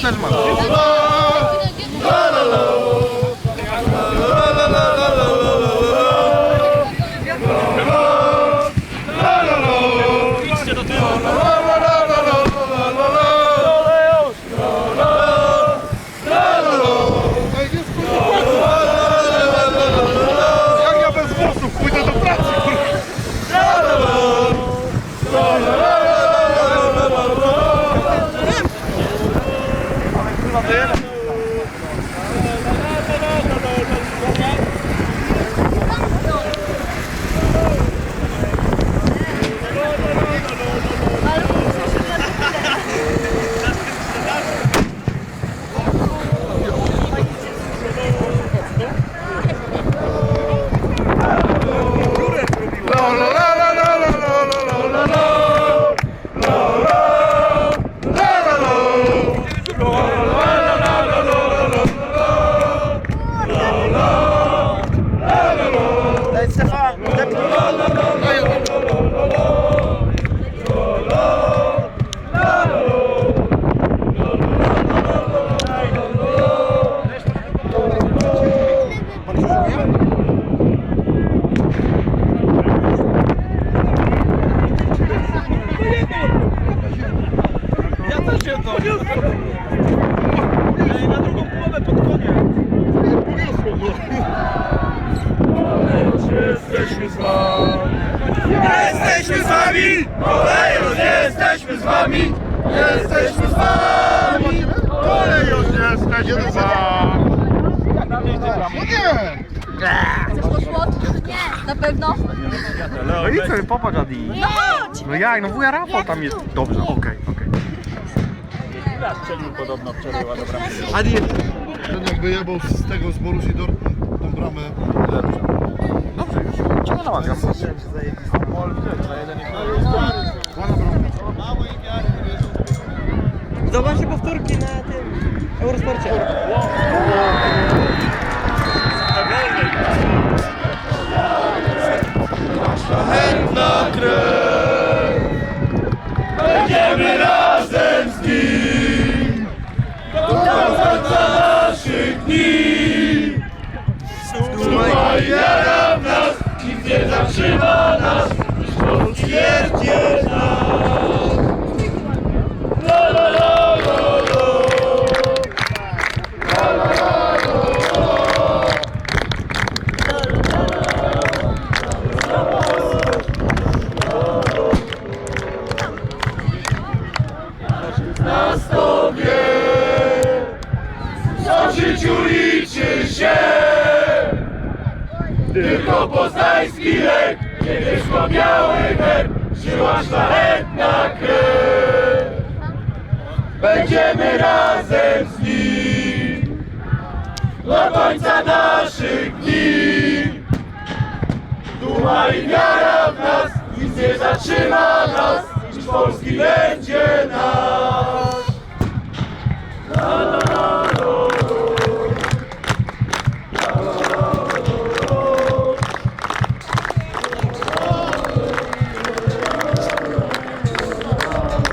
算什么？Yeah. Jedno. Ej, na drugą połowę pod koniec. Jesteśmy z wami! Jesteśmy z wami! Kolejorz, jesteśmy z wami! Jesteśmy z wami! Kolejorz, jesteśmy z wami! No nie! Poszło? Nie, na pewno. No i co, popatrz Adi. No chodź! No jak, no wuja Rafał tam jest. Dobrze, okej, okej. Raz strzelił podobno wczoraj ładna bramka. Adi, Ten jak wyjebał z tego z Borusi Dortmund tą bramę dobrze już. Cię nie namawiam. Ładna bramka. Zobaczcie powtórki na tym Eurosporcie. Życiu liczy się. Tylko poznański lek Niebiesko biały herb Żyła szlachetna krew. Będziemy razem z nim Do końca naszych dni. Duma i wiara w nas Nic nie zatrzyma nas Polski będzie nas